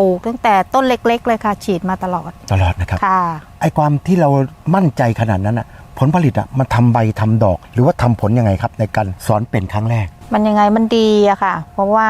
ปลูกตั้งแต่ต้นเล็ก ๆ เลยค่ะ ฉีดมาตลอดตลอดนะครับค่ะไอ้ความที่เรามั่นใจขนาดนั้นอะผลผลิตอะมันทำใบทำดอก หรือว่าทำผลยังไงครับในการสอนเป็นครั้งแรก มันยังไงมันดีอะค่ะ เพราะว่า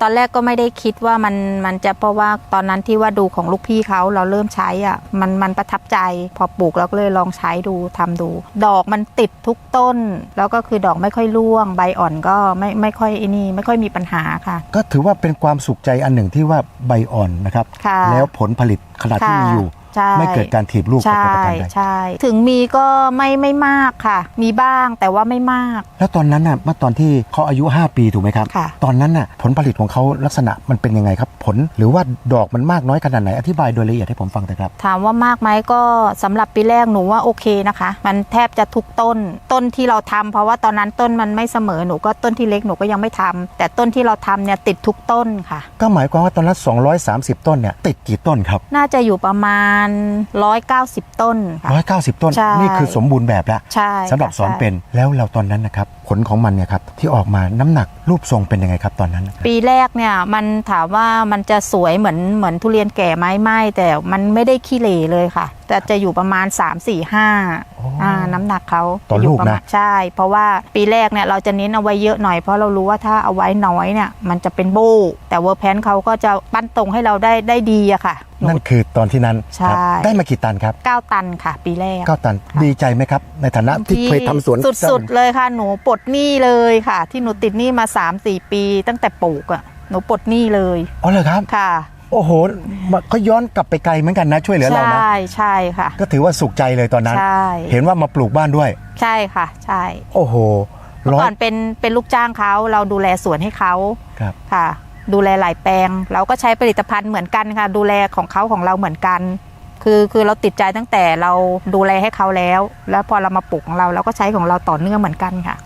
ตอนแรกก็ไม่ได้คิดว่ามันมันจะเพราะว่าตอนนั้นที่ว่าดูของลูกพี่เขาเราเริ่มใช้อะมันมันประทับใจ พอปลูกเราก็เลยลองใช้ดูทำดู ดอกมันติดทุกต้น แล้วก็คือดอกไม่ค่อยร่วง ใบอ่อนก็ไม่ไม่ค่อยไอ้นี่ไม่ค่อยมีปัญหาค่ะ ก็ถือว่าเป็นความสุขใจอันหนึ่งที่ว่าใบอ่อนนะครับ ค่ะแล้วผลผลิตขนาดที่มีอยู่ ใช่ไม่เกิดการถีบลูกกับใช่ประการใดใช่ ถึงมีก็ไม่ไม่มากค่ะ มีบ้างแต่ว่าไม่มาก แล้วตอนนั้นน่ะเมื่อตอนที่เขาอายุ 5 ปีถูกไหมครับค่ะตอนนั้นน่ะผลผลิตของเขาลักษณะมันเป็นยังไงครับ ผลหรือว่าดอกมันมากน้อยขนาดไหนอธิบายโดยละเอียดให้ผมฟังเถอะครับ ถามว่ามากไหมก็สำหรับปีแรกหนูว่าโอเคนะคะ มันแทบจะทุกต้นต้นที่เราทำเพราะว่าตอนนั้นต้นมันไม่เสมอหนูก็ต้นที่เล็กหนูก็ยังไม่ทำแต่ต้นที่เราทำเนี่ยติดทุกต้นค่ะ ก็หมายความว่าตอนนั้น230 ต้นเนี่ยติดกี่ต้นครับ น่าจะอยู่ประมาณ190 ต้นค่ะ190ต้น ใช่นี่คือสมบูรณ์แบบแล้วใช่สำหรับค่ะสอนใช่ เป็นแล้วเราตอนนั้นนะครับผลของมันเนี่ยครับที่ออกมาน้ำหนักรูปทรงเป็นยังไงครับตอนนั้นปีแรกเนี่ยมันถามว่ามันจะสวยเหมือนเหมือนทุเรียนแก่ไหมไม่ แต่มันไม่ได้ขี้เหร่เลยค่ะ แต่จะอยู่ประมาณ 3 4 5 โอ้ อ่าน้ำหนักเขาต่อจะยู่ลูกนะประมาณใช่ เพราะว่าปีแรกเนี่ยเราจะเน้นเอาไว้เยอะหน่อยเพราะเรารู้ว่าถ้าเอาไว้น้อยเนี่ยมันจะเป็นโบแต่เวอร์แพนเขาก็จะปั้นตรงให้เราได้ได้ดีอะค่ะหนูนั่นคือตอนที่นั้นใช่ครับได้มากี่ตันครับเก้าตันค่ะ ปีแรกเก้าตันค่ะดีใจไหมครับ ในฐานะที่เคยทำสวนสุดๆเลยค่ะหนูปลดหนี้เลยค่ะ ที่หนูติดหนี้มา 3-4 ปี ตั้งแต่ปลูกอะหนูปลดหนี้เลยอ๋อเหรอครับค่ะ โอ้โหมันก็ย้อนกลับไปไกลเหมือนกันนะช่วยเหลือเรานะ ใช่ใช่ค่ะ ก็ถือว่าสุขใจเลยตอนนั้น ใช่ เห็นว่ามาปลูกบ้านด้วย ใช่ค่ะ ใช่โอ้โหเมื่อร้อก่อยนเป็นเป็นลูกจ้างเขาเราดูแลสวนให้เขาครับ ค่ะ ดูแลหลายแปลง เราก็ใช้ผลิตภัณฑ์เหมือนกันค่ะ ดูแลของเขาของเราเหมือนกัน คือคือเราติดใจตั้งแต่เราดูแลให้เขาแล้ว แล้วพอเรามาปลูกของเราเราก็ใช้ของเราต่อเนื่องเหมือนกันค่ะ